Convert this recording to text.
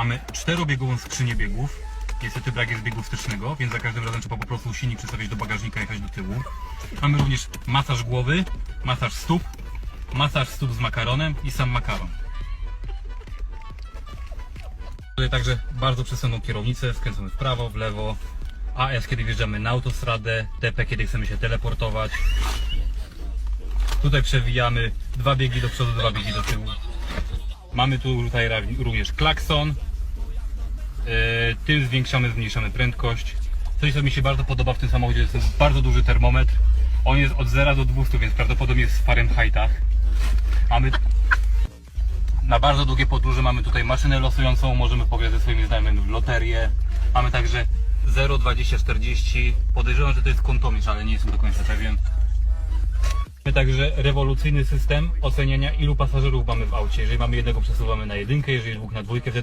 Mamy czterobiegową skrzynię biegów. Niestety brak jest biegu wstecznego, więc za każdym razem trzeba po prostu silnik przestawić do bagażnika i jechać do tyłu. Mamy również masaż głowy, masaż stóp, masaż stóp z makaronem i sam makaron. Tutaj także bardzo przesądną kierownicę, skręcamy w prawo, w lewo. AS kiedy wjeżdżamy na autostradę, TP kiedy chcemy się teleportować. Tutaj przewijamy dwa biegi do przodu, dwa biegi do tyłu. Mamy tu tutaj również klakson. Yy, tym zwiększamy, zmniejszamy prędkość. Coś, co mi się bardzo podoba w tym samochodzie, jest bardzo duży termometr. On jest od 0 do 200, więc prawdopodobnie jest w Fahrenheitach. Mamy na bardzo długie podróże mamy tutaj maszynę losującą, możemy pograć ze swoimi znajomymi loterię. Mamy także 0, 20, 40. Podejrzewam, że to jest kontomierz, ale nie jestem do końca pewien. Mamy także rewolucyjny system oceniania ilu pasażerów mamy w aucie. Jeżeli mamy jednego przesuwamy na jedynkę, jeżeli dwóch na dwójkę, wtedy